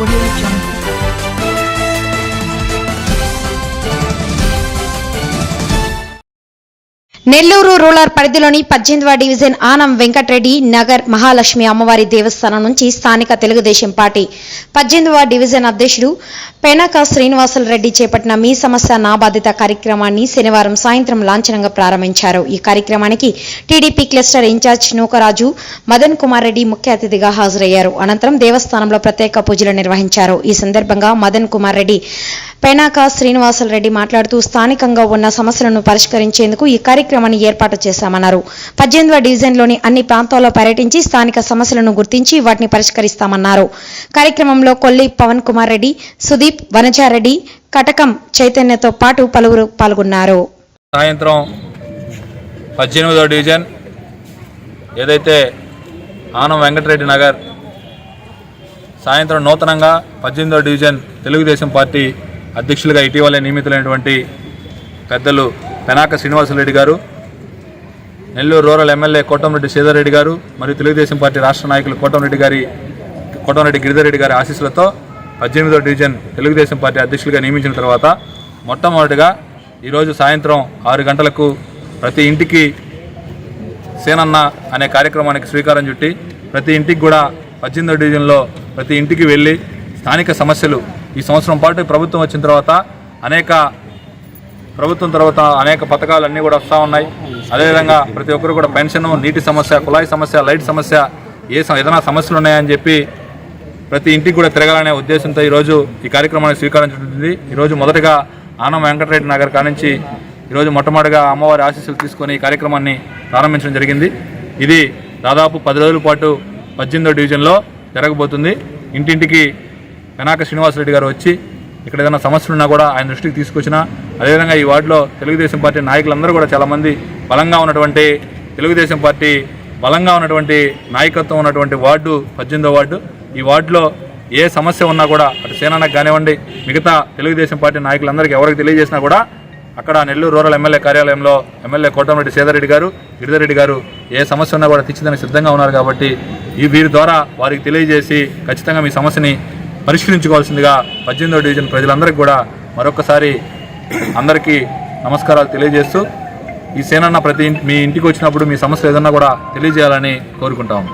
我也将 Nellore rural పరిధిలోని పద్దెనిమిదవ division Anam Venkatareddy Nagar Mahalakshmi అమ్మవారి దేవస్థానం నుంచి స్థానిక తెలుగుదేశం పార్టీ పద్దెనిమిదవ డివిజన్ అధ్యక్షుడు పెనక శ్రీనివాసులు రెడ్డి చేపట్టిన మీ సమస్య నా బాధ్యత కార్యక్రమాన్ని శనివారం సాయంత్రం లాంఛనంగా ప్రారంభించారు. ఈ కార్యక్రమానికి TDP cluster in-charge Nookaraju Madan Kumar Reddy ముఖ్య అతిథిగా హాజరయ్యారు. అనంతరం దేవస్థానంలో ప్రత్యేక పూజలు నిర్వహించారు. ఈ సందర్భంగా మదన్ కుమార్ రెడ్డి పెనాక శ్రీనివాసులు రెడ్డి మాట్లాడుతూ స్థానికంగా ఉన్న సమస్యలను పరిష్కరించేందుకు ఈ కార్యక్రమాన్ని ఏర్పాటు చేశామన్నారు. పద్దెనిమిదవ డివిజన్లోని అన్ని ప్రాంతాల్లో పర్యటించి స్థానిక సమస్యలను గుర్తించి వాటిని పరిష్కరిస్తామన్నారు. కార్యక్రమంలో కొల్లి పవన్ కుమార్ రెడ్డి సుదీప్ వనజారెడ్డి కటకం చైతన్యతో పాటు పలువురు పాల్గొన్నారు. సాయంత్రం పద్దెనిమిదవ డివిజన్ ఏదైతే ఆనం వెంకటరెడ్డి నగర్ సాయంత్రం నూతనంగా పద్దెనిమిదో డివిజన్ తెలుగుదేశం పార్టీ అధ్యక్షులుగా ఇటీవలే నియమితులైనటువంటి పెద్దలు పెనాక శ్రీనివాసరెడ్డి గారు నెల్లూరు రూరల్ ఎమ్మెల్యే కోటంరెడ్డి శ్రీధర్రెడ్డి గారు మరియు తెలుగుదేశం పార్టీ రాష్ట్ర నాయకులు కోటంరెడ్డి గారి కోటంరెడ్డి గిరిధర్రెడ్డి గారి ఆశీస్సులతో పద్దెనిమిదో డివిజన్ తెలుగుదేశం పార్టీ అధ్యక్షులుగా నియమించిన తర్వాత మొట్టమొదటిగా ఈరోజు సాయంత్రం ఆరు గంటలకు ప్రతి ఇంటికి సేనన్న అనే కార్యక్రమానికి శ్రీకారం చుట్టి ప్రతి ఇంటికి కూడా పద్దెనిమిదో డివిజన్లో ప్రతి ఇంటికి వెళ్ళి స్థానిక సమస్యలు ఈ సంవత్సరం పాటు ప్రభుత్వం వచ్చిన తర్వాత అనేక ప్రభుత్వం తర్వాత అనేక పథకాలు అన్నీ కూడా వస్తూ ఉన్నాయి. అదేవిధంగా ప్రతి ఒక్కరు కూడా పెన్షన్ నీటి సమస్య కుళాయి సమస్య లైట్ సమస్య ఏ ఏదైనా సమస్యలు ఉన్నాయని చెప్పి ప్రతి ఇంటికి కూడా తిరగాలనే ఉద్దేశంతో ఈరోజు ఈ కార్యక్రమాన్ని స్వీకరించుంటుంది ఈరోజు మొదటగా ఆనం వెంకటరెడ్డి నగర్ కానించి ఈరోజు మొట్టమొదటిగా అమ్మవారి ఆశీస్సులు తీసుకొని ఈ కార్యక్రమాన్ని ప్రారంభించడం జరిగింది. ఇది దాదాపు పది రోజుల పాటు పద్దెనిమిదో డివిజన్లో జరగబోతుంది. ఇంటింటికి పెనాక శ్రీనివాసరెడ్డి గారు వచ్చి ఇక్కడ ఏదైనా సమస్యలు ఉన్నా కూడా ఆయన దృష్టికి తీసుకొచ్చినా అదేవిధంగా ఈ వార్డులో తెలుగుదేశం పార్టీ నాయకులందరూ కూడా చాలామంది బలంగా ఉన్నటువంటి తెలుగుదేశం పార్టీ బలంగా ఉన్నటువంటి నాయకత్వం ఉన్నటువంటి వార్డు పద్దెనిమిదో వార్డు. ఈ వార్డులో ఏ సమస్య ఉన్నా కూడా అటు సేనానికి కానివ్వండి మిగతా తెలుగుదేశం పార్టీ నాయకులందరికీ ఎవరికి తెలియజేసినా కూడా అక్కడ నెల్లూరు రూరల్ ఎమ్మెల్యే కార్యాలయంలో ఎమ్మెల్యే కోటమిరెడ్డి సేదరెడ్డి గారు గిరిధరెడ్డి గారు ఏ సమస్య ఉన్నా కూడా తీర్చిదానికి సిద్ధంగా ఉన్నారు కాబట్టి ఈ వీరి ద్వారా వారికి తెలియజేసి ఖచ్చితంగా మీ సమస్యని పరిష్కరించుకోవాల్సిందిగా పద్దెనిమిదో డివిజన్ ప్రజలందరికీ కూడా మరొకసారి అందరికీ నమస్కారాలు తెలియజేస్తూ ఈ సేనన్న ప్రతి మీ ఇంటికి వచ్చినప్పుడు మీ సమస్య ఏదన్నా కూడా తెలియజేయాలని కోరుకుంటాము.